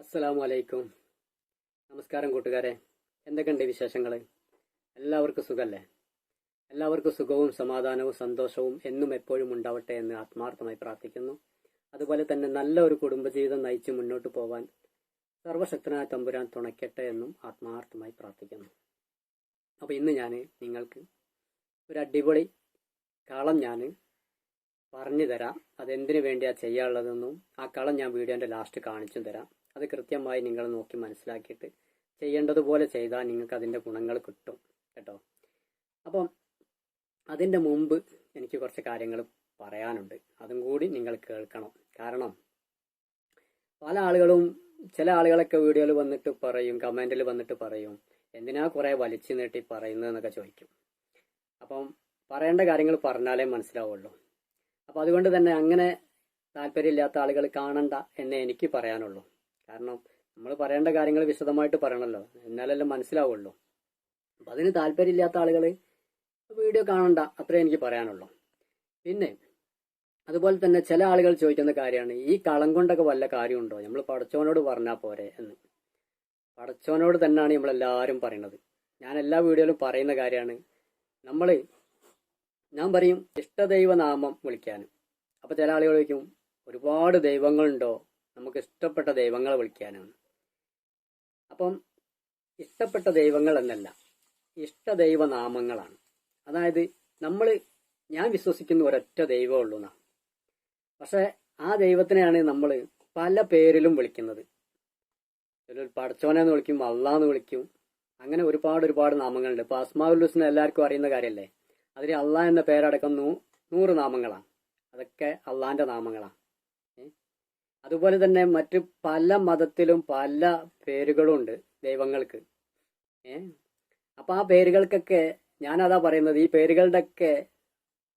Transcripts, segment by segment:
അസ്സലാമു അലൈക്കും നമസ്കാരം കൂട്ടുകാരെ. എന്തൊക്കെയുണ്ട് വിശേഷങ്ങൾ എല്ലാവർക്കും സുഖല്ലേ? എല്ലാവർക്കും സുഖവും സമാധാനവും സന്തോഷവും എന്നും എപ്പോഴും ഉണ്ടാവട്ടെ എന്ന് ആത്മാർത്ഥമായി പ്രാർത്ഥിക്കുന്നു. അതുപോലെ തന്നെ നല്ല ഒരു കുടുംബജീവിതം നയിച്ച് മുന്നോട്ട് പോവാൻ സർവശക്തനായ തമ്പുരാൻ തുണയ്ക്കട്ടെ എന്നും ആത്മാർത്ഥമായി പ്രാർത്ഥിക്കുന്നു. അപ്പോൾ ഇന്ന് ഞാൻ നിങ്ങൾക്ക് ഒരു അടിപൊളി കളം ഞാൻ പറഞ്ഞു തരാം അതെന്തിനു വേണ്ടിയാണ് ചെയ്യാനുള്ളതെന്നും ആ കളം ഞാൻ വീഡിയോന്റെ ലാസ്റ്റ് കാണിച്ചു തരാം. അത് കൃത്യമായി നിങ്ങൾ നോക്കി മനസ്സിലാക്കിയിട്ട് ചെയ്യേണ്ടതുപോലെ ചെയ്താൽ നിങ്ങൾക്ക് അതിന്റെ ഗുണങ്ങൾ കിട്ടും കേട്ടോ. അപ്പം അതിന്റെ മുമ്പ് എനിക്ക് കുറച്ച് കാര്യങ്ങൾ പറയാനുണ്ട്. അതും കൂടി നിങ്ങൾ കേൾക്കണം. കാരണം പല ആളുകളും ചില ആളുകളൊക്കെ വീഡിയോയിൽ വന്നിട്ട് പറയും കമന്റിൽ വന്നിട്ട് പറയും എന്തിനാ കുറേ വലിച്ചു നീട്ടി പറയുന്നതെന്നൊക്കെ ചോദിക്കും. അപ്പം പറയേണ്ട കാര്യങ്ങൾ പറഞ്ഞാലേ മനസ്സിലാവുള്ളൂ. അപ്പോൾ അതുകൊണ്ട് തന്നെ അങ്ങനെ താല്പര്യമില്ലാത്ത ആളുകൾ കാണണ്ട എന്നേ എനിക്ക് പറയാനുള്ളൂ. കാരണം നമ്മൾ പറയേണ്ട കാര്യങ്ങൾ വിശദമായിട്ട് പറയണമല്ലോ എന്നാലല്ലേ മനസ്സിലാവുള്ളൂ. അപ്പം അതിന് താല്പര്യമില്ലാത്ത ആളുകൾ വീഡിയോ കാണണ്ട. അത്രേ എനിക്ക് പറയാനുള്ളൂ. പിന്നെ അതുപോലെ തന്നെ ചില ആളുകൾ ചോദിക്കുന്ന കാര്യമാണ് ഈ കളം കൊണ്ടൊക്കെ വല്ല കാര്യമുണ്ടോ? നമ്മൾ പടച്ചവനോട് പറഞ്ഞാൽ പോരെ എന്ന്. പടച്ചവനോട് തന്നെയാണ് നമ്മളെല്ലാവരും പറയുന്നത് ഞാൻ എല്ലാ വീഡിയോയിലും പറയുന്ന കാര്യമാണ് നമ്മൾ ഞാൻ പറയും ഇഷ്ടദൈവനാമം വിളിക്കാൻ. വിളിക്കാനും അപ്പൊ ചില ആളുകൾ ചോദിക്കും ഒരുപാട് ദൈവങ്ങളുണ്ടോ? നമുക്ക് ഇഷ്ടപ്പെട്ട ദൈവങ്ങളെ വിളിക്കാനാണ്. അപ്പം ഇഷ്ടപ്പെട്ട ദൈവങ്ങൾ എന്നല്ല ഇഷ്ടദൈവ നാമങ്ങളാണ്. അതായത് നമ്മൾ ഞാൻ വിശ്വസിക്കുന്ന ഒരൊറ്റ ദൈവമേ ഉള്ളൂ പക്ഷേ ആ ദൈവത്തിനെയാണ് നമ്മൾ പല പേരിലും വിളിക്കുന്നത്. ചിലർ പടച്ചോനെ എന്ന് വിളിക്കും അള്ളാന്ന് വിളിക്കും. അങ്ങനെ ഒരുപാട് ഒരുപാട് നാമങ്ങളുണ്ട്. ഇപ്പൊ അസ്മാവുൽ ഹുസ്ന എല്ലാവർക്കും അറിയുന്ന കാര്യമല്ലേ അതിൽ അള്ളാഹ് എന്ന പേരടക്കം നൂ നൂറ് നാമങ്ങളാണ്. അതൊക്കെ അള്ളാന്റെ നാമങ്ങളാണ്? അതുപോലെ തന്നെ മറ്റ് പല മതത്തിലും പല പേരുകളുണ്ട് ദൈവങ്ങൾക്ക്. ഏ? അപ്പൊ ആ പേരുകൾക്കൊക്കെ ഞാൻ അതാ പറയുന്നത് ഈ പേരുകളുടെ ഒക്കെ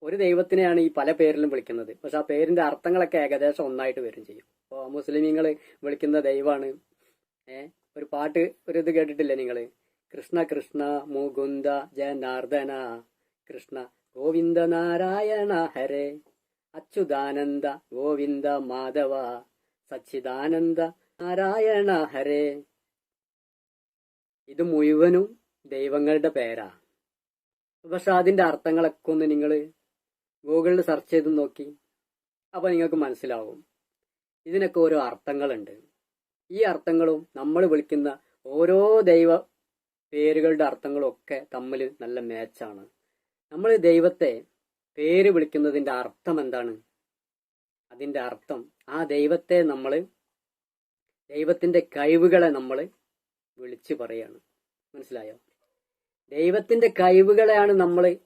ഒരു ദൈവത്തിനെയാണ് ഈ പല പേരിലും വിളിക്കുന്നത്. പക്ഷെ ആ പേരിന്റെ അർത്ഥങ്ങളൊക്കെ ഏകദേശം ഒന്നായിട്ട് വരും ചെയ്യും. അപ്പോൾ മുസ്ലിമീങ്ങൾ വിളിക്കുന്ന ദൈവമാണ് ഏ? ഒരു പാട്ട് ഒരു ഇത് കേട്ടിട്ടില്ലേ നിങ്ങൾ? കൃഷ്ണ കൃഷ്ണ മുകുന്ദ ജനാർദ്ദന കൃഷ്ണ ഗോവിന്ദ നാരായണ ഹരേ അച്യുതാനന്ദ ഗോവിന്ദ മാധവ സച്ചിദാനന്ദ നാരായണ ഹരേ. ഇത് മുഴുവനും ദൈവങ്ങളുടെ പേരാ. പക്ഷെ അതിന്റെ അർത്ഥങ്ങളൊക്കെ ഒന്ന് നിങ്ങൾ ഗൂഗിളിൽ സെർച്ച് ചെയ്ത് നോക്കി അപ്പൊ നിങ്ങൾക്ക് മനസ്സിലാവും. ഇതിനൊക്കെ ഓരോ അർത്ഥങ്ങളുണ്ട്. ഈ അർത്ഥങ്ങളും നമ്മൾ വിളിക്കുന്ന ഓരോ ദൈവ പേരുകളുടെ അർത്ഥങ്ങളും ഒക്കെ തമ്മിൽ നല്ല മാച്ചാണ് നമ്മൾ ദൈവത്തെ പേര് വിളിക്കുന്നതിന്റെ അർത്ഥം എന്താണ്? അതിന്റെ അർത്ഥം ആ ദൈവത്തെ നമ്മൾ ദൈവത്തിന്റെ കഴിവുകളെ നമ്മൾ വിളിച്ചു പറയാണ്. മനസ്സിലായോ? ദൈവത്തിന്റെ കഴിവുകളെയാണ് നമ്മൾ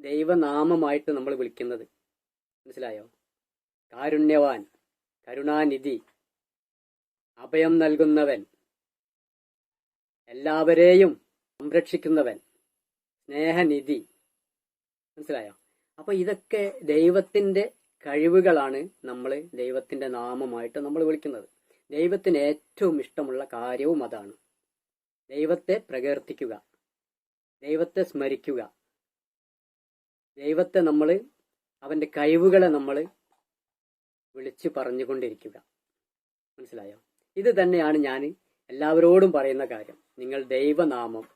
ദൈവനാമമായിട്ട് നമ്മൾ വിളിക്കുന്നത്. മനസ്സിലായോ? കാരുണ്യവാൻ കരുണാനിധി അഭയം നൽകുന്നവൻ എല്ലാവരെയും സംരക്ഷിക്കുന്നവൻ സ്നേഹനിധി. മനസ്സിലായോ? അപ്പൊ ഇതൊക്കെ ദൈവത്തിന്റെ കഴിവുകളാണ് നമ്മൾ ദൈവത്തിന്റെ നാമമായിട്ട് നമ്മൾ വിളിക്കുന്നത്. ദൈവത്തിന് ഏറ്റവും ഇഷ്ടമുള്ള കാര്യവും അതാണ്. ദൈവത്തെ പ്രകീർത്തിക്കുക. ദൈവത്തെ സ്മരിക്കുക. ദൈവത്തെ നമ്മൾ അവന്റെ കഴിവുകളെ നമ്മൾ വിളിച്ചു പറഞ്ഞുകൊണ്ടിരിക്കുക. മനസ്സിലായോ? ഇത് തന്നെയാണ് ഞാൻ എല്ലാവരോടും പറയുന്ന കാര്യം. നിങ്ങൾ ദൈവനാമം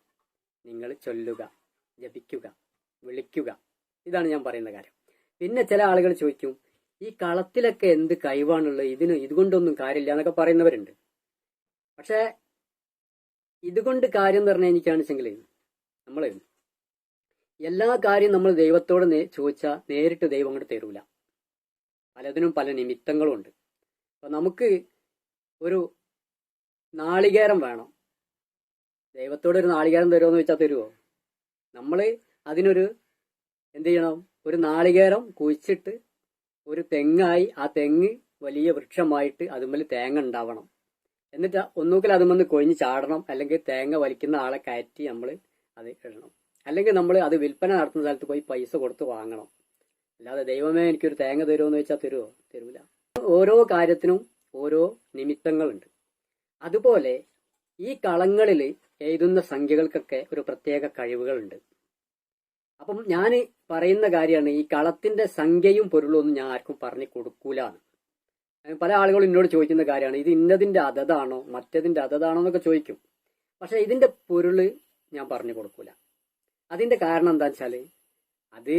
നിങ്ങൾ ചൊല്ലുക ജപിക്കുക വിളിക്കുക. ഇതാണ് ഞാൻ പറയുന്ന കാര്യം. പിന്നെ ചില ആളുകൾ ചോദിക്കും ഈ കളത്തിലൊക്കെ എന്ത് കഴിവാണുള്ളത്? ഇതിന് ഇതുകൊണ്ടൊന്നും കാര്യമില്ല എന്നൊക്കെ പറയുന്നവരുണ്ട്. പക്ഷെ ഇതുകൊണ്ട് കാര്യം എന്ന് പറഞ്ഞാൽ എനിക്കാണെച്ചെങ്കിൽ നമ്മൾ എല്ലാ കാര്യം നമ്മൾ ദൈവത്തോട് ചോദിച്ചാൽ നേരിട്ട് ദൈവം അങ്ങോട്ട് തരൂല. പലതിനും പല നിമിത്തങ്ങളും ഉണ്ട്. അപ്പൊ നമുക്ക് ഒരു നാളികേരം വേണം. ദൈവത്തോട് ഒരു നാളികേരം തരുമോ എന്ന് വെച്ചാൽ തരുമോ നമ്മൾ അതിനൊരു എന്ത് ചെയ്യണം? ഒരു നാളികേരം കുഴിച്ചിട്ട് ഒരു തെങ്ങായി ആ തെങ്ങ് വലിയ വൃക്ഷമായിട്ട് അതുമ്മൽ തേങ്ങ ഉണ്ടാവണം. എന്നിട്ട് ഒന്നുകിൽ അതുമൊന്ന് കൊഴിഞ്ഞ് ചാടണം. അല്ലെങ്കിൽ തേങ്ങ വലിക്കുന്ന ആളെ കയറ്റി നമ്മൾ അത് ഇടണം. അല്ലെങ്കിൽ നമ്മൾ അത് വിൽപ്പന നടത്തുന്ന സ്ഥലത്ത് പോയി പൈസ കൊടുത്ത് വാങ്ങണം. അല്ലാതെ ദൈവമേ എനിക്കൊരു തേങ്ങ തരുമോ വെച്ചാൽ തരുമോ തരൂല. ഓരോ കാര്യത്തിനും ഓരോ നിമിത്തങ്ങളുണ്ട്. അതുപോലെ ഈ കളങ്ങളിൽ എഴുതുന്ന സംഖ്യകൾക്കൊക്കെ ഒരു പ്രത്യേക കഴിവുകളുണ്ട്. അപ്പം ഞാൻ പറയുന്ന കാര്യമാണ് ഈ കളത്തിന്റെ സംഖ്യയും പൊരുളും ഒന്നും ഞാൻ ആർക്കും പറഞ്ഞു കൊടുക്കൂലാണ് പല ആളുകളും എന്നോട് ചോദിക്കുന്ന കാര്യമാണ് ഇത് ഇന്നതിന്റെ അതതാണോ മറ്റതിന്റെ അതതാണോ എന്നൊക്കെ ചോദിക്കും. പക്ഷെ ഇതിന്റെ പൊരുൾ ഞാൻ പറഞ്ഞു കൊടുക്കൂല. അതിന്റെ കാരണം എന്താ വെച്ചാൽ അത്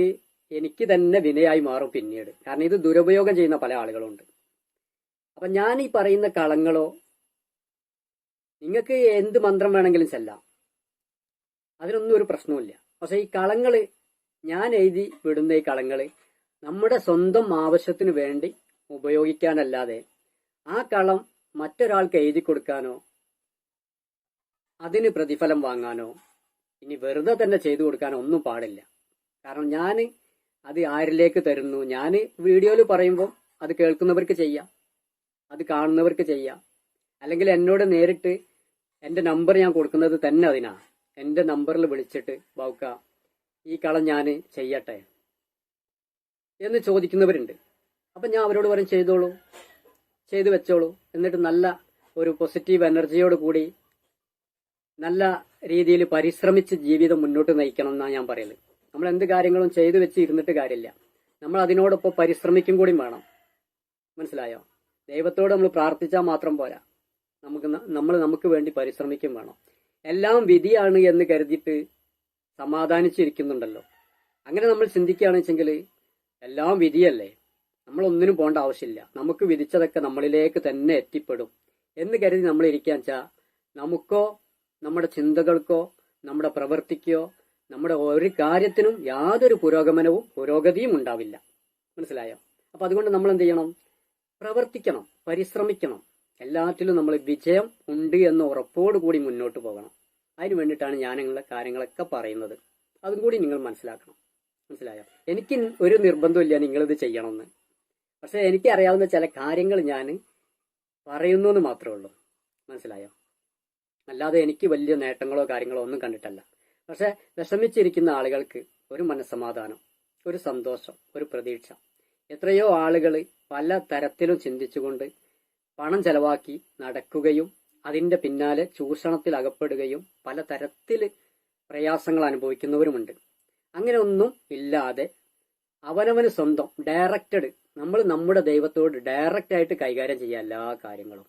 എനിക്ക് തന്നെ വിനയായി മാറും പിന്നീട്. കാരണം ഇത് ദുരുപയോഗം ചെയ്യുന്ന പല ആളുകളുണ്ട്. അപ്പൊ ഞാൻ ഈ പറയുന്ന കളങ്ങളോ നിങ്ങൾക്ക് എന്ത് മന്ത്രം വേണമെങ്കിലും ചെല്ലാം. അതിനൊന്നും ഒരു പ്രശ്നവുമില്ല. പക്ഷെ ഈ കളങ്ങൾ ഞാൻ എഴുതി വിടുന്ന ഈ കളങ്ങൾ നമ്മുടെ സ്വന്തം ആവശ്യത്തിന് വേണ്ടി ഉപയോഗിക്കാനല്ലാതെ ആ കളം മറ്റൊരാൾക്ക് എഴുതി കൊടുക്കാനോ അതിന് പ്രതിഫലം വാങ്ങാനോ ഇനി വെറുതെ തന്നെ ചെയ്തു കൊടുക്കാനോ ഒന്നും പാടില്ല. കാരണം ഞാൻ അത് ആരിലേക്ക് തരുന്നു? ഞാൻ വീഡിയോയിൽ പറയുമ്പോൾ അത് കേൾക്കുന്നവർക്ക് ചെയ്യാം അത് കാണുന്നവർക്ക് ചെയ്യാം. അല്ലെങ്കിൽ എന്നോട് നേരിട്ട് എന്റെ നമ്പർ ഞാൻ കൊടുക്കുന്നത് തന്നെ അതിനാ. എന്റെ നമ്പറിൽ വിളിച്ചിട്ട് ബൗക്ക ഈ കളം ഞാൻ ചെയ്യട്ടെ എന്ന് ചോദിക്കുന്നവരുണ്ട്. അപ്പം ഞാൻ അവരോട് പറയും ചെയ്തോളൂ ചെയ്തു വെച്ചോളൂ. എന്നിട്ട് നല്ല ഒരു പോസിറ്റീവ് എനർജിയോട് കൂടി നല്ല രീതിയിൽ പരിശ്രമിച്ച് ജീവിതം മുന്നോട്ട് നയിക്കണം എന്നാണ് ഞാൻ പറയൽ. നമ്മൾ എന്ത് കാര്യങ്ങളും ചെയ്തു വെച്ച് ഇരുന്നിട്ട് കാര്യമില്ല. നമ്മൾ അതിനോടൊപ്പം പരിശ്രമിക്കും കൂടി വേണം. മനസ്സിലായോ? ദൈവത്തോട് നമ്മൾ പ്രാർത്ഥിച്ചാൽ മാത്രം പോരാ. നമുക്ക് നമ്മൾ നമുക്ക് വേണ്ടി പരിശ്രമിക്കും വേണം. എല്ലാം വിധിയാണ് എന്ന് കരുതിയിട്ട് സമാധാനിച്ചിരിക്കുന്നുണ്ടല്ലോ. അങ്ങനെ നമ്മൾ ചിന്തിക്കുകയാണെന്ന് വെച്ചെങ്കിൽ എല്ലാം വിധിയല്ലേ? നമ്മൾ ഒന്നിനും പോകേണ്ട ആവശ്യമില്ല. നമുക്ക് വിധിച്ചതൊക്കെ നമ്മളിലേക്ക് തന്നെ എത്തിപ്പെടും എന്ന് കരുതി നമ്മൾ ഇരിക്കാൻ വെച്ചാൽ നമുക്കോ നമ്മുടെ ചിന്തകൾക്കോ നമ്മുടെ പ്രവൃത്തിക്കോ നമ്മുടെ ഒരു കാര്യത്തിനും യാതൊരു പുരോഗമനവും പുരോഗതിയും ഉണ്ടാവില്ല. മനസ്സിലായോ? അപ്പൊ അതുകൊണ്ട് നമ്മൾ എന്ത് ചെയ്യണം? പ്രവർത്തിക്കണം പരിശ്രമിക്കണം. എല്ലാറ്റിലും നമ്മൾ വിജയം ഉണ്ട് എന്ന ഉറപ്പോട് കൂടി മുന്നോട്ട് പോകണം. അതിന് വേണ്ടിയിട്ടാണ് ഞാൻ നിങ്ങളുടെ കാര്യങ്ങളൊക്കെ പറയുന്നത്. അതും കൂടി നിങ്ങൾ മനസ്സിലാക്കണം. മനസ്സിലായോ? എനിക്ക് ഒരു നിർബന്ധമില്ല നിങ്ങളിത് ചെയ്യണമെന്ന്. പക്ഷെ എനിക്ക് അറിയാവുന്ന ചില കാര്യങ്ങൾ ഞാൻ പറയുന്നു എന്ന് മാത്രമേ ഉള്ളൂ. മനസ്സിലായോ? അല്ലാതെ എനിക്ക് വലിയ നേട്ടങ്ങളോ കാര്യങ്ങളോ ഒന്നും കണ്ടിട്ടല്ല. പക്ഷെ വിഷമിച്ചിരിക്കുന്ന ആളുകൾക്ക് ഒരു മനസ്സമാധാനം ഒരു സന്തോഷം ഒരു പ്രതീക്ഷ. എത്രയോ ആളുകൾ പല തരത്തിലും ചിന്തിച്ചുകൊണ്ട് പണം ചെലവാക്കി നടക്കുകയും അതിന്റെ പിന്നാലെ ചൂഷണത്തിൽ അകപ്പെടുകയും പലതരത്തിൽ പ്രയാസങ്ങൾ അനുഭവിക്കുന്നവരുമുണ്ട്. അങ്ങനെ ഒന്നും ഇല്ലാതെ അവനവന് സ്വന്തം ഡയറക്റ്റഡ് നമ്മൾ നമ്മുടെ ദൈവത്തോട് ഡയറക്റ്റ് ആയിട്ട് കൈകാര്യം ചെയ്യുക എല്ലാ കാര്യങ്ങളും.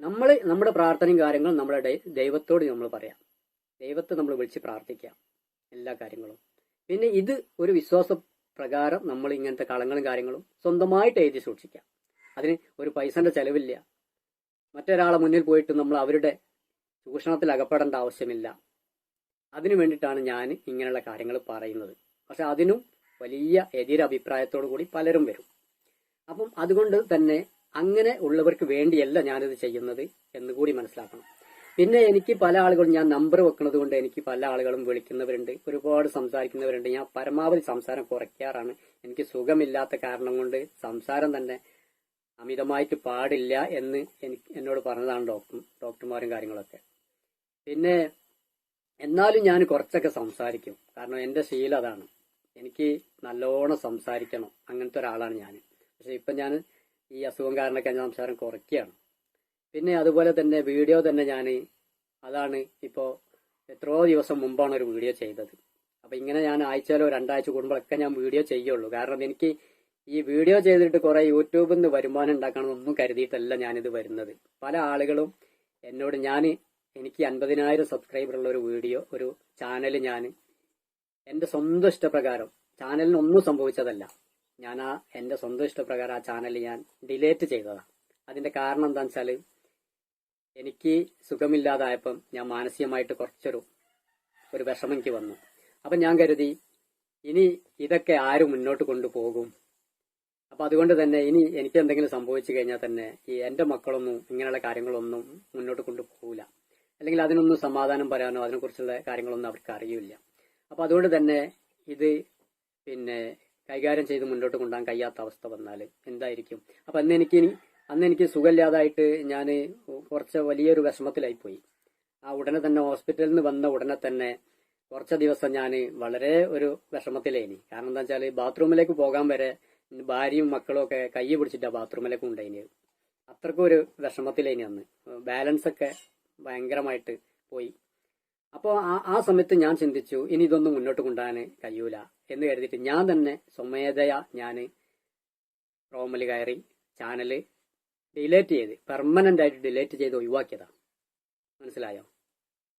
നമ്മൾ നമ്മുടെ പ്രാർത്ഥനയും കാര്യങ്ങളും നമ്മുടെ ദൈവത്തോട് നമ്മൾ പറയാം. ദൈവത്തെ നമ്മൾ വിളിച്ച് പ്രാർത്ഥിക്കാം എല്ലാ കാര്യങ്ങളും. പിന്നെ ഇത് ഒരു വിശ്വാസ പ്രകാരം നമ്മൾ ഇങ്ങനത്തെ കളങ്ങളും കാര്യങ്ങളും സ്വന്തമായിട്ട് എഴുതി സൂക്ഷിക്കാം. അതിന് ഒരു പൈസന്റെ ചെലവില്ല. മറ്റൊരാളെ മുന്നിൽ പോയിട്ട് നമ്മൾ അവരുടെ ചൂഷണത്തിൽ അകപ്പെടേണ്ട ആവശ്യമില്ല. അതിനു വേണ്ടിയിട്ടാണ് ഞാൻ ഇങ്ങനെയുള്ള കാര്യങ്ങൾ പറയുന്നത്. പക്ഷെ അതിനും വലിയ എതിരഭിപ്രായത്തോടു കൂടി പലരും വരും. അപ്പം അതുകൊണ്ട് തന്നെ അങ്ങനെ ഉള്ളവർക്ക് വേണ്ടിയല്ല ഞാനിത് ചെയ്യുന്നത് എന്ന് കൂടി മനസ്സിലാക്കണം. പിന്നെ എനിക്ക് പല ആളുകളും ഞാൻ നമ്പർ വെക്കുന്നത് കൊണ്ട് എനിക്ക് പല ആളുകളും വിളിക്കുന്നവരുണ്ട്. ഒരുപാട് സംസാരിക്കുന്നവരുണ്ട്. ഞാൻ പരമാവധി സംസാരം കുറയ്ക്കാറാണ്. എനിക്ക് സുഖമില്ലാത്ത കാരണം കൊണ്ട് സംസാരം തന്നെ അമിതമായിട്ട് പാടില്ല എന്ന് എനിക്ക് എന്നോട് പറഞ്ഞതാണ് ഡോക്ടർ ഡോക്ടർമാരും കാര്യങ്ങളൊക്കെ. പിന്നെ എന്നാലും ഞാൻ കുറച്ചൊക്കെ സംസാരിക്കും. കാരണം എന്റെ ശീലം അതാണ്. എനിക്ക് നല്ലോണം സംസാരിക്കണം. അങ്ങനത്തെ ഒരാളാണ് ഞാൻ. പക്ഷെ ഇപ്പം ഞാൻ ഈ അസുഖം കാരണമൊക്കെ ഞാൻ സംസാരം കുറയ്ക്കുകയാണ്. പിന്നെ അതുപോലെ തന്നെ വീഡിയോ തന്നെ ഞാൻ അതാണ് ഇപ്പോൾ എത്രയോ ദിവസം മുമ്പാണ് ഒരു വീഡിയോ ചെയ്തത്. അപ്പം ഇങ്ങനെ ഞാൻ ആഴ്ചയിലോ രണ്ടാഴ്ച കൂടുമ്പോഴൊക്കെ ഞാൻ വീഡിയോ ചെയ്യുള്ളൂ. കാരണം എനിക്ക് ഈ വീഡിയോ ചെയ്തിട്ട് കുറെ യൂട്യൂബിൽ നിന്ന് വരുമാനം ഉണ്ടാക്കണമെന്നൊന്നും കരുതിയിട്ടല്ല ഞാനിത് വരുന്നത്. പല ആളുകളും എന്നോട് ഞാൻ എനിക്ക് അൻപതിനായിരം സബ്സ്ക്രൈബർ ഉള്ള ഒരു വീഡിയോ ഒരു ചാനൽ ഞാൻ എന്റെ സ്വന്തം ഇഷ്ടപ്രകാരം ചാനലിന് ഒന്നും സംഭവിച്ചതല്ല. ഞാൻ ആ എന്റെ സ്വന്തം ഇഷ്ടപ്രകാരം ആ ചാനൽ ഞാൻ ഡിലേറ്റ് ചെയ്തതാണ് അതിന്റെ കാരണം എന്താണെന്ന് വെച്ചാൽ എനിക്ക് സുഖമില്ലാതായപ്പം ഞാൻ മാനസികമായിട്ട് കുറച്ചൊരു ഒരു വിഷമം എനിക്ക് വന്നു. അപ്പം ഞാൻ കരുതി ഇനി ഇതൊക്കെ ആരും മുന്നോട്ട് കൊണ്ടുപോകും? അപ്പൊ അതുകൊണ്ട് തന്നെ ഇനി എനിക്ക് എന്തെങ്കിലും സംഭവിച്ചു കഴിഞ്ഞാൽ തന്നെ ഈ എന്റെ മക്കളൊന്നും ഇങ്ങനെയുള്ള കാര്യങ്ങളൊന്നും മുന്നോട്ട് കൊണ്ടുപോകില്ല അല്ലെങ്കിൽ അതിനൊന്നും സമാധാനം പറയാനോ അതിനെക്കുറിച്ചുള്ള കാര്യങ്ങളൊന്നും അവർക്ക് അറിയില്ല. അപ്പൊ അതുകൊണ്ട് തന്നെ ഇത് പിന്നെ കൈകാര്യം ചെയ്ത് മുന്നോട്ട് കൊണ്ടുപോകാൻ കഴിയാത്ത അവസ്ഥ വന്നാൽ എന്തായിരിക്കും? അപ്പൊ അന്ന് എനിക്ക് അന്ന് എനിക്ക് സുഖമില്ലാതായിട്ട് ഞാൻ കുറച്ച് വലിയൊരു വിഷമത്തിലായിപ്പോയി. ആ ഉടനെ തന്നെ ഹോസ്പിറ്റലിൽ നിന്ന് വന്ന ഉടനെ തന്നെ കുറച്ച് ദിവസം ഞാൻ വളരെ ഒരു വിഷമത്തിലേനി കാരണം എന്താ വെച്ചാൽ ബാത്റൂമിലേക്ക് പോകാൻ വരെ ഭാര്യയും മക്കളും ഒക്കെ കൈ പിടിച്ചിട്ടാ ബാത്റൂമിലേക്ക് ഉണ്ടായിന്. അത്രക്കും ഒരു വിഷമത്തിലേനി അന്ന്. ബാലൻസ് ഒക്കെ ഭയങ്കരമായിട്ട് പോയി. അപ്പോൾ ആ ആ സമയത്ത് ഞാൻ ചിന്തിച്ചു ഇനി ഇതൊന്നും മുന്നോട്ട് കൊണ്ടുപോകാൻ കഴിയൂല എന്ന് കരുതിയിട്ട് ഞാൻ തന്നെ സ്വമേധയാ ഞാൻ റോമൽ കയറി ചാനൽ ഡിലേറ്റ് ചെയ്ത് പെർമനന്റ് ആയിട്ട് ഡിലേറ്റ് ചെയ്ത് ഒഴിവാക്കിയതാ. മനസ്സിലായോ?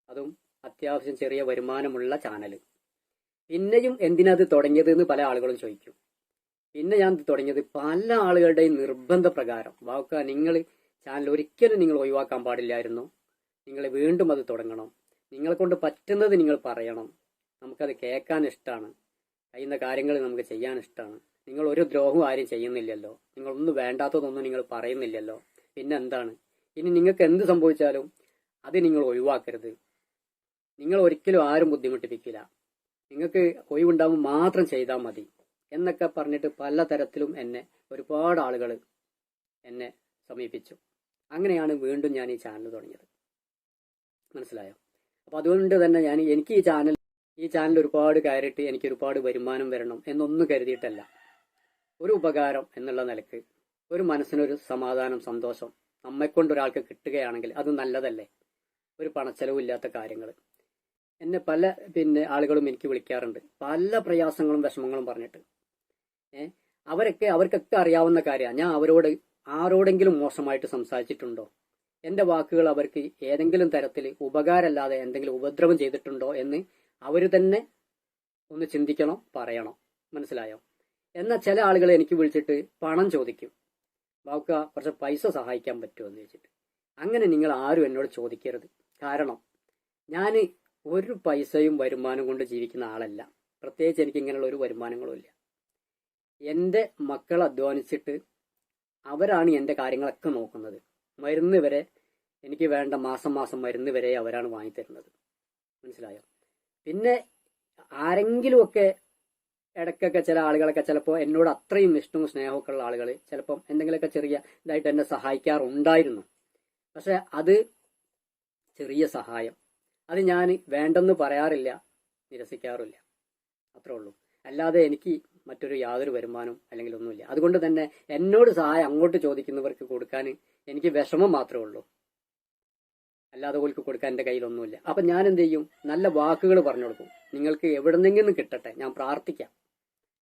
അതും അത്യാവശ്യം ചെറിയ വരുമാനമുള്ള ചാനൽ പിന്നെയും എന്തിനത് തുടങ്ങിയത് എന്ന് പല ആളുകളും ചോദിക്കും. പിന്നെ ഞാൻ തുടങ്ങിയത് പല ആളുകളുടെയും നിർബന്ധ പ്രകാരം. വാക്ക നിങ്ങൾ ചാനൽ ഒരിക്കലും നിങ്ങൾ ഒഴിവാക്കാൻ പാടില്ലായിരുന്നു. നിങ്ങൾ വീണ്ടും അത് തുടങ്ങണം. നിങ്ങളെ കൊണ്ട് പറ്റുന്നത് നിങ്ങൾ പറയണം. നമുക്കത് കേൾക്കാൻ ഇഷ്ടമാണ് കഴിയുന്ന കാര്യങ്ങൾ നമുക്ക് ചെയ്യാൻ ഇഷ്ടമാണ് നിങ്ങൾ ഒരു ദ്രോഹവും ആരും ചെയ്യുന്നില്ലല്ലോ. നിങ്ങളൊന്നും വേണ്ടാത്തതൊന്നും നിങ്ങൾ പറയുന്നില്ലല്ലോ. പിന്നെ എന്താണ്? ഇനി നിങ്ങൾക്ക് എന്ത് സംഭവിച്ചാലും അത് നിങ്ങൾ ഒഴിവാക്കരുത്. നിങ്ങൾ ഒരിക്കലും ആരും ബുദ്ധിമുട്ടിപ്പിക്കില്ല. നിങ്ങൾക്ക് ഒഴിവുണ്ടാകുമ്പോൾ മാത്രം ചെയ്താൽ മതി. എന്നൊക്കെ പറഞ്ഞിട്ട് പലതരത്തിലും എന്നെ ഒരുപാട് ആളുകൾ എന്നെ സമീപിച്ചു. അങ്ങനെയാണ് വീണ്ടും ഞാൻ ഈ ചാനൽ തുടങ്ങിയത്. മനസ്സിലായോ? അപ്പൊ അതുകൊണ്ട് തന്നെ ഞാൻ എനിക്ക് ഈ ചാനൽ ഈ ചാനൽ ഒരുപാട് കയറിയിട്ട് എനിക്ക് ഒരുപാട് വരുമാനം വരണം എന്നൊന്നും കരുതിയിട്ടല്ല. ഒരു ഉപകാരം എന്നുള്ള നിലയ്ക്ക് ഒരു മനസ്സിനൊരു സമാധാനം സന്തോഷം നമ്മെക്കൊണ്ട് ഒരാൾക്ക് കിട്ടുകയാണെങ്കിൽ അത് നല്ലതല്ലേ? ഒരു പണച്ചെലവില്ലാത്ത കാര്യങ്ങൾ എന്നെ പല പിന്നെ ആളുകളും എനിക്ക് വിളിക്കാറുണ്ട്. പല പ്രയാസങ്ങളും വിഷമങ്ങളും പറഞ്ഞിട്ട്. അവരൊക്കെ അവർക്കൊക്കെ അറിയാവുന്ന കാര്യമാണ്. ഞാൻ അവരോട് ആരോടെങ്കിലും മോശമായിട്ട് സംസാരിച്ചിട്ടുണ്ടോ? എന്റെ വാക്കുകൾ അവർക്ക് ഏതെങ്കിലും തരത്തിൽ ഉപകാരമല്ലാതെ എന്തെങ്കിലും ഉപദ്രവം ചെയ്തിട്ടുണ്ടോ എന്ന് അവർ തന്നെ ഒന്ന് ചിന്തിക്കണം പറയണം. മനസ്സിലായോ? എന്നാൽ ചില ആളുകൾ എനിക്ക് വിളിച്ചിട്ട് പണം ചോദിക്കും. ബാക്ക കുറച്ച് പൈസ സഹായിക്കാൻ പറ്റുമോ എന്ന് ചോദിച്ചിട്ട്. അങ്ങനെ നിങ്ങൾ ആരും എന്നോട് ചോദിക്കരുത്. കാരണം ഞാൻ ഒരു പൈസയും വരുമാനം കൊണ്ട് ജീവിക്കുന്ന ആളല്ല. പ്രത്യേകിച്ച് എനിക്ക് ഇങ്ങനെയുള്ള ഒരു വരുമാനങ്ങളും ഇല്ല. എന്റെ മക്കൾ അധ്വാനിച്ചിട്ട് അവരാണ് എന്റെ കാര്യങ്ങളൊക്കെ നോക്കുന്നത്. മരുന്ന് വരെ എനിക്ക് വേണ്ട മാസം മാസം മരുന്ന് വരെ അവരാണ് വാങ്ങിത്തരുന്നത്. മനസ്സിലായോ? പിന്നെ ആരെങ്കിലുമൊക്കെ ഇടയ്ക്കൊക്കെ ചില ആളുകളൊക്കെ ചിലപ്പോൾ എന്നോട് അത്രയും ഇഷ്ടവും സ്നേഹമൊക്കെ ഉള്ള ആളുകൾ ചിലപ്പം എന്തെങ്കിലുമൊക്കെ ചെറിയ ഇതായിട്ട് എന്നെ സഹായിക്കാറുണ്ടായിരുന്നു. പക്ഷെ അത് ചെറിയ സഹായം. അത് ഞാൻ വേണ്ടെന്ന് പറയാറില്ല നിരസിക്കാറില്ല അത്രേ ഉള്ളൂ. അല്ലാതെ എനിക്ക് മറ്റൊരു യാതൊരു വരുമാനവും അല്ലെങ്കിൽ ഒന്നുമില്ല. അതുകൊണ്ട് തന്നെ എന്നോട് സഹായം അങ്ങോട്ട് ചോദിക്കുന്നവർക്ക് കൊടുക്കാൻ എനിക്ക് വിഷമം മാത്രമേ ഉള്ളൂ. അല്ലാതെ ഓൽക്ക് കൊടുക്കാൻ എന്റെ കയ്യിലൊന്നുമില്ല അപ്പം ഞാൻ എന്ത് ചെയ്യും? നല്ല വാക്കുകൾ പറഞ്ഞു കൊടുക്കും. നിങ്ങൾക്ക് എവിടെന്നെങ്കിലും കിട്ടട്ടെ. ഞാൻ പ്രാർത്ഥിക്കാം.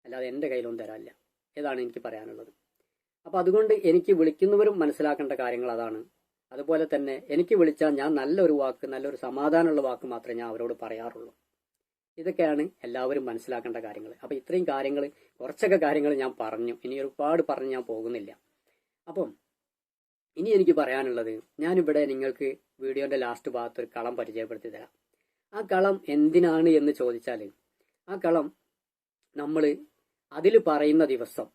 അല്ലാതെ എന്റെ കയ്യിലൊന്നും തരാനില്ല. ഇതാണ് എനിക്ക് പറയാനുള്ളത്. അപ്പം അതുകൊണ്ട് എനിക്ക് വിളിക്കുന്നവരും മനസ്സിലാക്കേണ്ട കാര്യങ്ങൾ അതാണ്. അതുപോലെ തന്നെ എനിക്ക് വിളിച്ചാൽ ഞാൻ നല്ലൊരു വാക്ക് നല്ലൊരു സമാധാനമുള്ള വാക്ക് മാത്രമേ ഞാൻ അവരോട് പറയാറുള്ളൂ. ഇതൊക്കെയാണ് എല്ലാവരും മനസ്സിലാക്കേണ്ട കാര്യങ്ങൾ. അപ്പോൾ ഇത്രയും കാര്യങ്ങൾ കുറച്ചൊക്കെ കാര്യങ്ങൾ ഞാൻ പറഞ്ഞു. ഇനി ഒരുപാട് പറഞ്ഞ് ഞാൻ പോകുന്നില്ല. അപ്പം ഇനി എനിക്ക് പറയാനുള്ളത് ഞാനിവിടെ നിങ്ങൾക്ക് വീഡിയോന്റെ ലാസ്റ്റ് ഭാഗത്ത് ഒരു കളം പരിചയപ്പെടുത്തി തരാം. ആ കളം എന്തിനാണ് എന്ന് ചോദിച്ചാൽ ആ കളം നമ്മൾ അതിൽ പറയുന്ന ദിവസം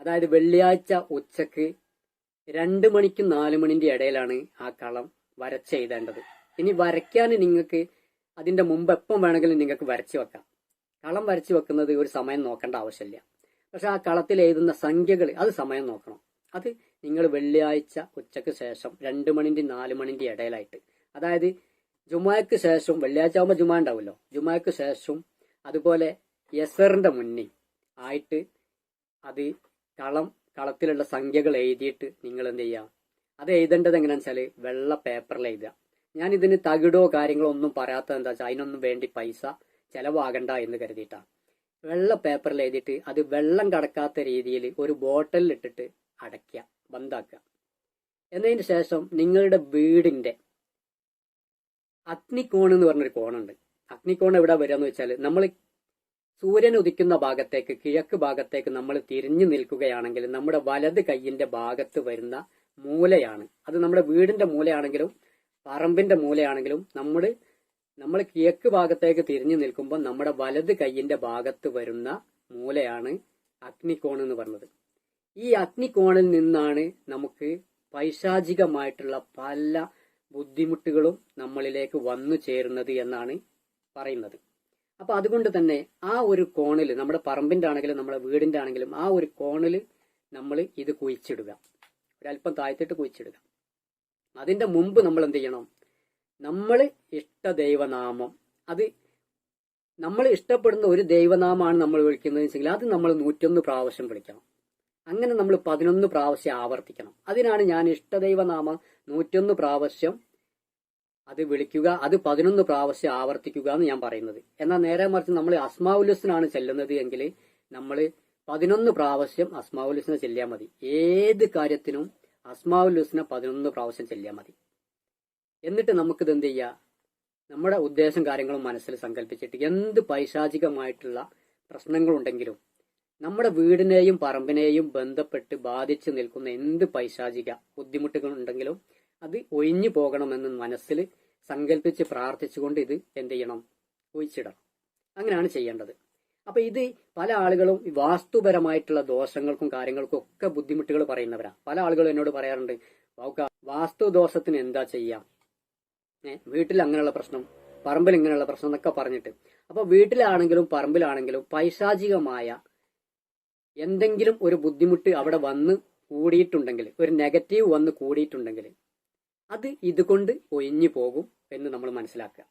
അതായത് വെള്ളിയാഴ്ച ഉച്ചയ്ക്ക് രണ്ട് മണിക്കും നാല് മണിന്റെ ഇടയിലാണ് ആ കളം വരച്ചെഴുതേണ്ടത് ഇനി വരയ്ക്കാൻ നിങ്ങൾക്ക് അതിന്റെ മുമ്പ് എപ്പം വേണമെങ്കിലും നിങ്ങൾക്ക് വരച്ചു വെക്കാം. കളം വരച്ചു വെക്കുന്നത് ഒരു സമയം നോക്കേണ്ട ആവശ്യമില്ല. പക്ഷെ ആ കളത്തിൽ എഴുതുന്ന സംഖ്യകൾ അത് സമയം നോക്കണം. അത് നിങ്ങൾ വെള്ളിയാഴ്ച ഉച്ചയ്ക്ക് ശേഷം രണ്ട് മണിന്റെ നാല് മണിന്റെ ഇടയിലായിട്ട്. അതായത് ജുമാക്ക് ശേഷം വെള്ളിയാഴ്ച ആകുമ്പോൾ ജുമാ ഉണ്ടാവുമല്ലോ. ജുമാക്ക് ശേഷം അതുപോലെ യസറിന്റെ മുന്നിൽ ആയിട്ട് അത് കളം കളത്തിലുള്ള സംഖ്യകൾ എഴുതിയിട്ട് നിങ്ങൾ എന്ത് ചെയ്യുക? അത് എഴുതേണ്ടത് എങ്ങനെയാണെന്ന് വെച്ചാൽ വെള്ള പേപ്പറിൽ എഴുതുക. ഞാൻ ഇതിന് തകിടോ കാര്യങ്ങളോ ഒന്നും പറയാത്തത് എന്താ വെച്ചാൽ അതിനൊന്നും വേണ്ടി പൈസ ചെലവാകണ്ട എന്ന് കരുതിയിട്ടാണ് വെള്ള പേപ്പറിൽ എഴുതിയിട്ട് അത് വെള്ളം കടക്കാത്ത രീതിയിൽ ഒരു ബോട്ടലിൽ ഇട്ടിട്ട് അടയ്ക്കുക ബന്ധാക്കുക എന്നതിന് ശേഷം നിങ്ങളുടെ വീടിന്റെ അഗ്നിക്കോൺ എന്ന് പറഞ്ഞൊരു കോണുണ്ട്. അഗ്നിക്കോൺ എവിടെ വരിക എന്ന് വെച്ചാൽ നമ്മൾ സൂര്യൻ ഉദിക്കുന്ന ഭാഗത്തേക്ക് കിഴക്ക് ഭാഗത്തേക്ക് നമ്മൾ തിരിഞ്ഞു നിൽക്കുകയാണെങ്കിൽ നമ്മുടെ വലത് കൈയിന്റെ ഭാഗത്ത് വരുന്ന മൂലയാണ്. അത് നമ്മുടെ വീടിന്റെ മൂലയാണെങ്കിലും പറമ്പിന്റെ മൂലയാണെങ്കിലും നമ്മൾ നമ്മൾ കിഴക്ക് ഭാഗത്തേക്ക് തിരിഞ്ഞു നിൽക്കുമ്പോൾ നമ്മുടെ വലത് കൈയിന്റെ ഭാഗത്ത് വരുന്ന മൂലയാണ് അഗ്നികോൺ എന്ന് പറഞ്ഞത്. ഈ അഗ്നികോണിൽ നിന്നാണ് നമുക്ക് പൈശാചികമായിട്ടുള്ള പല ബുദ്ധിമുട്ടുകളും നമ്മളിലേക്ക് വന്നു ചേരുന്നത് എന്നാണ് പറയുന്നത്. അപ്പൊ അതുകൊണ്ട് തന്നെ ആ ഒരു കോണിൽ നമ്മുടെ പറമ്പിന്റെ ആണെങ്കിലും നമ്മുടെ വീടിന്റെ ആണെങ്കിലും ആ ഒരു കോണിൽ നമ്മൾ ഇത് കുഴിച്ചിടുക. ഒരല്പം താഴ്ത്തിട്ട് കുഴിച്ചിടുക. അതിന്റെ മുമ്പ് നമ്മൾ എന്ത് ചെയ്യണം? നമ്മൾ ഇഷ്ട ദൈവനാമം. അത് നമ്മൾ ഇഷ്ടപ്പെടുന്ന ഒരു ദൈവനാമമാണ് നമ്മൾ വിളിക്കുന്നത് വെച്ചെങ്കിൽ അത് നമ്മൾ നൂറ്റൊന്ന് പ്രാവശ്യം വിളിക്കണം. അങ്ങനെ നമ്മൾ പതിനൊന്ന് പ്രാവശ്യം ആവർത്തിക്കണം. അതിനാണ് ഞാൻ ഇഷ്ടദൈവനാമം നൂറ്റൊന്ന് പ്രാവശ്യം അത് വിളിക്കുക അത് പതിനൊന്ന് പ്രാവശ്യം ആവർത്തിക്കുക എന്ന് ഞാൻ പറയുന്നത്. എന്നാൽ നേരെ മറിച്ച് നമ്മൾ അസ്മാവുലുസിനാണ് ചെല്ലുന്നത് എങ്കിൽ നമ്മൾ പതിനൊന്ന് പ്രാവശ്യം അസ്മാവുലുസിനെ ചെല്ലിയാൽ മതി. ഏത് കാര്യത്തിനും അസ്മാവുൽ ഹുസ്ന പതിനൊന്ന് പ്രാവശ്യം ചെല്ലിയാൽ മതി. എന്നിട്ട് നമുക്കിത് എന്ത് ചെയ്യുക നമ്മുടെ ഉദ്ദേശം കാര്യങ്ങളും മനസ്സിൽ സങ്കല്പിച്ചിട്ട് എന്ത് പൈശാചികമായിട്ടുള്ള പ്രശ്നങ്ങളുണ്ടെങ്കിലും നമ്മുടെ വീടിനെയും പറമ്പിനെയും ബന്ധപ്പെട്ട് ബാധിച്ചു നിൽക്കുന്ന എന്ത് പൈശാചിക ബുദ്ധിമുട്ടുകൾ ഉണ്ടെങ്കിലും അത് ഒഴിഞ്ഞു പോകണമെന്ന് മനസ്സിൽ സങ്കല്പിച്ച് പ്രാർത്ഥിച്ചുകൊണ്ട് ഇത് എന്ത് ചെയ്യണം? ഒഴിച്ചിടണം. അങ്ങനെയാണ് ചെയ്യേണ്ടത്. അപ്പൊ ഇത് പല ആളുകളും വാസ്തുപരമായിട്ടുള്ള ദോഷങ്ങൾക്കും കാര്യങ്ങൾക്കും ഒക്കെ ബുദ്ധിമുട്ടുകൾ പറയുന്നവരാണ് പല ആളുകളും എന്നോട് പറയാറുണ്ട് വാസ്തു വാസ്തുദോഷത്തിന് എന്താ ചെയ്യാം? വീട്ടിൽ അങ്ങനെയുള്ള പ്രശ്നം പറമ്പിൽ ഇങ്ങനെയുള്ള പ്രശ്നം എന്നൊക്കെ പറഞ്ഞിട്ട്. അപ്പൊ വീട്ടിലാണെങ്കിലും പറമ്പിലാണെങ്കിലും പൈശാചികമായ എന്തെങ്കിലും ഒരു ബുദ്ധിമുട്ട് അവിടെ വന്ന് കൂടിയിട്ടുണ്ടെങ്കിൽ ഒരു നെഗറ്റീവ് വന്ന് കൂടിയിട്ടുണ്ടെങ്കിൽ അത് ഇതുകൊണ്ട് ഒഴിഞ്ഞു പോകും എന്ന് നമ്മൾ മനസ്സിലാക്കുക.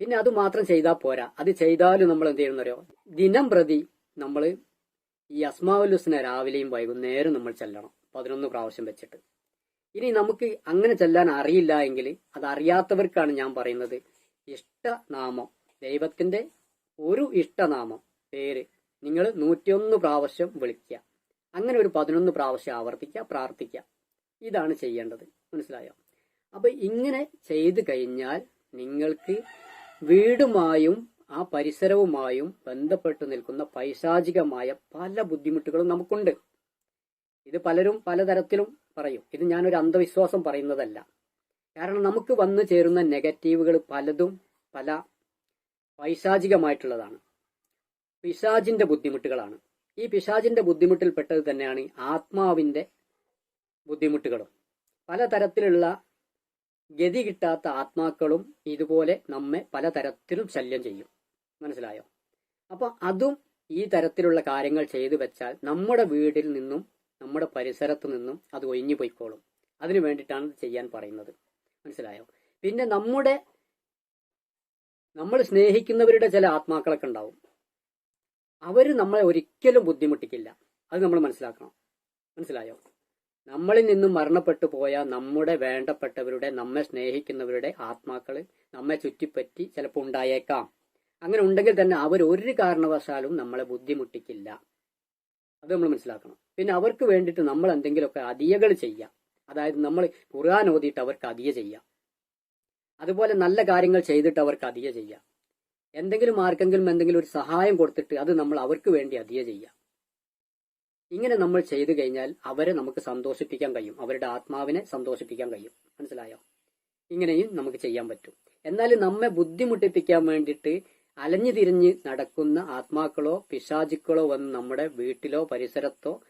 പിന്നെ അത് മാത്രം ചെയ്താൽ പോരാ. അത് ചെയ്താലും നമ്മൾ എന്ത് ചെയ്യണമെന്നറിയോ ദിനം പ്രതി നമ്മൾ ഈ അസ്മാവുലുസിനെ രാവിലെയും വൈകുന്നേരം നമ്മൾ ചെല്ലണം പതിനൊന്ന് പ്രാവശ്യം വെച്ചിട്ട്. ഇനി നമുക്ക് അങ്ങനെ ചെല്ലാൻ അറിയില്ല എങ്കിൽ അത് അറിയാത്തവർക്കാണ് ഞാൻ പറയുന്നത്. ഇഷ്ടനാമം ദൈവത്തിന്റെ ഒരു ഇഷ്ടനാമം പേര് നിങ്ങൾ നൂറ്റിയൊന്ന് പ്രാവശ്യം വിളിക്കുക. അങ്ങനെ ഒരു പതിനൊന്ന് പ്രാവശ്യം ആവർത്തിക്കുക പ്രാർത്ഥിക്കുക. ഇതാണ് ചെയ്യേണ്ടത്. മനസ്സിലായോ? അപ്പൊ ഇങ്ങനെ ചെയ്തു കഴിഞ്ഞാൽ നിങ്ങൾക്ക് വീടുമായും ആ പരിസരവുമായും ബന്ധപ്പെട്ട് നിൽക്കുന്ന പൈശാചികമായ പല ബുദ്ധിമുട്ടുകളും നമുക്കുണ്ട്. ഇത് പലരും പലതരത്തിലും പറയും. ഇത് ഞാനൊരു അന്ധവിശ്വാസം പറയുന്നതല്ല. കാരണം നമുക്ക് വന്നു ചേരുന്ന നെഗറ്റീവുകൾ പലതും പല പൈശാചികമായിട്ടുള്ളതാണ്. പിശാചിന്റെ ബുദ്ധിമുട്ടുകളാണ്. ഈ പിശാചിന്റെ ബുദ്ധിമുട്ടിൽപ്പെട്ടത് തന്നെയാണ് ആത്മാവിന്റെ ബുദ്ധിമുട്ടുകളും. പലതരത്തിലുള്ള ഗതി കിട്ടാത്ത ആത്മാക്കളും ഇതുപോലെ നമ്മെ പലതരത്തിലും ശല്യം ചെയ്യും. മനസ്സിലായോ? അപ്പൊ അതും ഈ തരത്തിലുള്ള കാര്യങ്ങൾ ചെയ്തു വെച്ചാൽ നമ്മുടെ വീടിൽ നിന്നും നമ്മുടെ പരിസരത്ത് നിന്നും അത് ഒഴിഞ്ഞു പോയിക്കോളും. അതിനു വേണ്ടിയിട്ടാണ് ചെയ്യാൻ പറയുന്നത്. മനസ്സിലായോ? പിന്നെ നമ്മുടെ നമ്മൾ സ്നേഹിക്കുന്നവരുടെ ചില ആത്മാക്കളൊക്കെ ഉണ്ടാവും. അവർ നമ്മളെ ഒരിക്കലും ബുദ്ധിമുട്ടിക്കില്ല. അത് നമ്മൾ മനസ്സിലാക്കണം. മനസ്സിലായോ? നമ്മളിൽ നിന്നും മരണപ്പെട്ടു പോയ നമ്മുടെ വേണ്ടപ്പെട്ടവരുടെ നമ്മെ സ്നേഹിക്കുന്നവരുടെ ആത്മാക്കൾ നമ്മെ ചുറ്റിപ്പറ്റി ചിലപ്പോൾ ഉണ്ടായേക്കാം. അങ്ങനെ ഉണ്ടെങ്കിൽ തന്നെ അവർ ഒരു കാരണവശാലും നമ്മളെ ബുദ്ധിമുട്ടിക്കില്ല. അത് നമ്മൾ മനസ്സിലാക്കണം. പിന്നെ അവർക്ക് വേണ്ടിയിട്ട് നമ്മൾ എന്തെങ്കിലുമൊക്കെ അതിയകൾ ചെയ്യാം. അതായത് നമ്മൾ ഖുർആൻ ഓതിയിട്ട് അവർക്ക് അതിയ ചെയ്യാം. അതുപോലെ നല്ല കാര്യങ്ങൾ ചെയ്തിട്ട് അവർക്ക് അതിയ ചെയ്യാം. എന്തെങ്കിലും ആർക്കെങ്കിലും എന്തെങ്കിലും ഒരു സഹായം കൊടുത്തിട്ട് അത് നമ്മൾ അവർക്ക് വേണ്ടി അതിയ ചെയ്യാം. ഇങ്ങനെ നമ്മൾ ചെയ്തു കഴിഞ്ഞാൽ അവരെ നമുക്ക് സന്തോഷിപ്പിക്കാൻ കഴിയും. അവരുടെ ആത്മാവിനെ സന്തോഷിപ്പിക്കാൻ കഴിയും. മനസ്സിലായോ? ഇങ്ങനെയും നമുക്ക് ചെയ്യാൻ പറ്റും. എന്നാൽ നമ്മെ ബുദ്ധിമുട്ടിപ്പിക്കാൻ വേണ്ടിയിട്ട് അലഞ്ഞു തിരിഞ്ഞ് നടക്കുന്ന ആത്മാക്കളോ പിശാചുക്കളോ വന്ന് നമ്മുടെ വീട്ടിലോ പരിസരത്തോ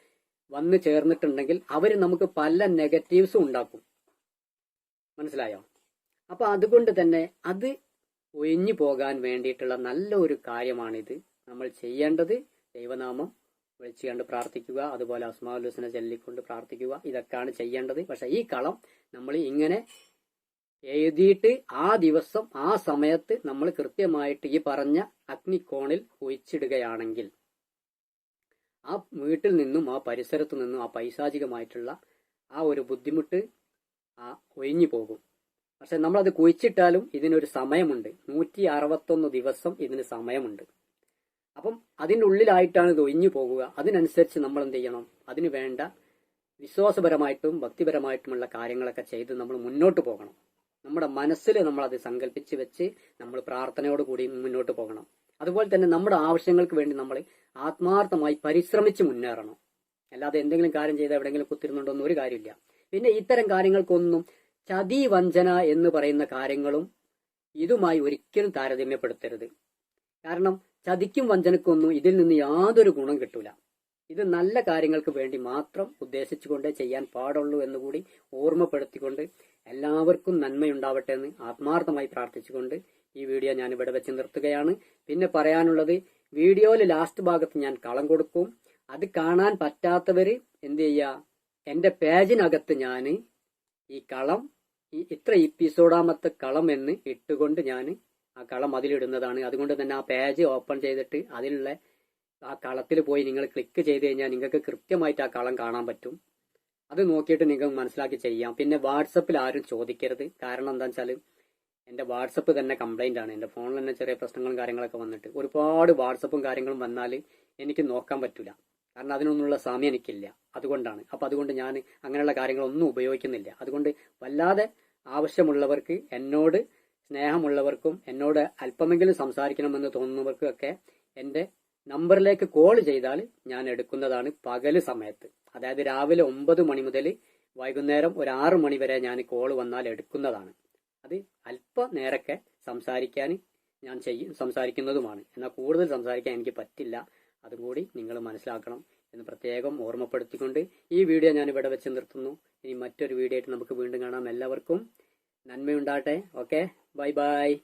വന്ന് ചേർന്നിട്ടുണ്ടെങ്കിൽ അവർ നമുക്ക് പല നെഗറ്റീവ്സും ഉണ്ടാക്കും. മനസ്സിലായോ? അപ്പൊ അതുകൊണ്ട് തന്നെ അത് ഒഴിഞ്ഞു പോകാൻ വേണ്ടിയിട്ടുള്ള നല്ല ഒരു കാര്യമാണിത്. നമ്മൾ ചെയ്യേണ്ടത് ദൈവനാമം വിളിച്ചുകൊണ്ട് പ്രാർത്ഥിക്കുക. അതുപോലെ അസ്മാലുസിനെ ചൊല്ലിക്കൊണ്ട് പ്രാർത്ഥിക്കുക. ഇതൊക്കെയാണ് ചെയ്യേണ്ടത്. പക്ഷെ ഈ കളം നമ്മൾ ഇങ്ങനെ എഴുതിയിട്ട് ആ ദിവസം ആ സമയത്ത് നമ്മൾ കൃത്യമായിട്ട് ഈ പറഞ്ഞ അഗ്നിക്കോണിൽ കുഴിച്ചിടുകയാണെങ്കിൽ ആ വീട്ടിൽ നിന്നും ആ പരിസരത്തു നിന്നും ആ പൈശാചികമായിട്ടുള്ള ആ ഒരു ബുദ്ധിമുട്ട് ആ ഒഴിഞ്ഞു പോകും. പക്ഷെ നമ്മളത് കുഴിച്ചിട്ടാലും ഇതിനൊരു സമയമുണ്ട്. നൂറ്റി അറുപത്തൊന്ന് ദിവസം ഇതിന് സമയമുണ്ട്. അപ്പം അതിന്റെ ഉള്ളിലായിട്ടാണ് ഇത് ഒഴിഞ്ഞു പോകുക. അതിനനുസരിച്ച് നമ്മൾ എന്ത് ചെയ്യണം? അതിന് വേണ്ട വിശ്വാസപരമായിട്ടും ഭക്തിപരമായിട്ടുമുള്ള കാര്യങ്ങളൊക്കെ ചെയ്ത് നമ്മൾ മുന്നോട്ട് പോകണം. നമ്മുടെ മനസ്സിൽ നമ്മൾ അത് സങ്കല്പിച്ച് വെച്ച് നമ്മൾ പ്രാർത്ഥനയോട് കൂടി മുന്നോട്ട് പോകണം. അതുപോലെ തന്നെ നമ്മുടെ ആവശ്യങ്ങൾക്ക് വേണ്ടി നമ്മൾ ആത്മാർത്ഥമായി പരിശ്രമിച്ച് മുന്നേറണം. അല്ലാതെ എന്തെങ്കിലും കാര്യം ചെയ്ത് എവിടെയെങ്കിലും കുത്തിരുന്നുണ്ടോ എന്നൊരു കാര്യമില്ല. പിന്നെ ഇത്തരം കാര്യങ്ങൾക്കൊന്നും ചതി വഞ്ചന എന്ന് പറയുന്ന കാര്യങ്ങളും ഇതുമായി ഒരിക്കലും താരതമ്യപ്പെടുത്തരുത്. കാരണം ചതിക്കും വഞ്ചനക്കൊന്നും ഇതിൽ നിന്ന് യാതൊരു ഗുണം കിട്ടൂല. ഇത് നല്ല കാര്യങ്ങൾക്ക് വേണ്ടി മാത്രം ഉദ്ദേശിച്ചുകൊണ്ട് ചെയ്യാൻ പാടുള്ളൂ എന്നുകൂടി ഓർമ്മപ്പെടുത്തിക്കൊണ്ട് എല്ലാവർക്കും നന്മയുണ്ടാവട്ടെ എന്ന് ആത്മാർത്ഥമായി പ്രാർത്ഥിച്ചുകൊണ്ട് ഈ വീഡിയോ ഞാൻ ഇവിടെ വെച്ച് നിർത്തുകയാണ്. പിന്നെ പറയാനുള്ളത് വീഡിയോയിൽ ലാസ്റ്റ് ഭാഗത്ത് ഞാൻ കളം കൊടുക്കും. അത് കാണാൻ പറ്റാത്തവര് എന്ത് ചെയ്യുക എന്റെ പേജിനകത്ത് ഞാൻ ഈ കളം ഈ ഇത്ര എപ്പിസോഡാമത്തെ കളം എന്ന് ഇട്ടുകൊണ്ട് ഞാൻ ആ കളം അതിലിടുന്നതാണ്. അതുകൊണ്ട് തന്നെ ആ പേജ് ഓപ്പൺ ചെയ്തിട്ട് അതിലുള്ള ആ കളത്തിൽ പോയി നിങ്ങൾ ക്ലിക്ക് ചെയ്ത് കഴിഞ്ഞാൽ നിങ്ങൾക്ക് കൃത്യമായിട്ട് ആ കളം കാണാൻ പറ്റും. അത് നോക്കിയിട്ട് നിങ്ങൾക്ക് മനസ്സിലാക്കി ചെയ്യാം. പിന്നെ വാട്സപ്പിൽ ആരും ചോദിക്കരുത്. കാരണം എന്താ വെച്ചാൽ എന്റെ വാട്സപ്പ് തന്നെ കംപ്ലൈന്റ് ആണ്. എന്റെ ഫോണിൽ തന്നെ ചെറിയ പ്രശ്നങ്ങളും കാര്യങ്ങളൊക്കെ വന്നിട്ട്. ഒരുപാട് വാട്സപ്പും കാര്യങ്ങളും വന്നാൽ എനിക്ക് നോക്കാൻ പറ്റില്ല കാരണം അതിനൊന്നുള്ള സമയം എനിക്കില്ല. അതുകൊണ്ടാണ്. അപ്പം അതുകൊണ്ട് ഞാൻ അങ്ങനെയുള്ള കാര്യങ്ങളൊന്നും ഉപയോഗിക്കുന്നില്ല. അതുകൊണ്ട് വല്ലാതെ ആവശ്യമുള്ളവർക്ക് എന്നോട് സ്നേഹമുള്ളവർക്കും എന്നോട് അല്പമെങ്കിലും സംസാരിക്കണമെന്ന് തോന്നുന്നവർക്കും ഒക്കെ എന്റെ നമ്പറിലേക്ക് കോൾ ചെയ്താൽ ഞാൻ എടുക്കുന്നതാണ് പകൽ സമയത്ത്. അതായത് രാവിലെ ഒമ്പത് മണി മുതൽ വൈകുന്നേരം ഒരു ആറ് മണി വരെ ഞാൻ കോൾ വന്നാൽ എടുക്കുന്നതാണ്. അത് അല്പ നേരൊക്കെ സംസാരിക്കാൻ ഞാൻ ചെയ്യും സംസാരിക്കുന്നതുമാണ്. എന്നാൽ കൂടുതൽ സംസാരിക്കാൻ എനിക്ക് പറ്റില്ല. അതും കൂടി നിങ്ങൾ മനസ്സിലാക്കണം എന്ന് പ്രത്യേകം ഓർമ്മപ്പെടുത്തിക്കൊണ്ട് ഈ വീഡിയോ ഞാൻ ഇവിടെ വെച്ച് നിർത്തുന്നു. ഇനി മറ്റൊരു വീഡിയോ ആയിട്ട് നമുക്ക് വീണ്ടും കാണാം. എല്ലാവർക്കും നന്മയുണ്ടാകട്ടെ. ഓക്കെ? Bye-bye.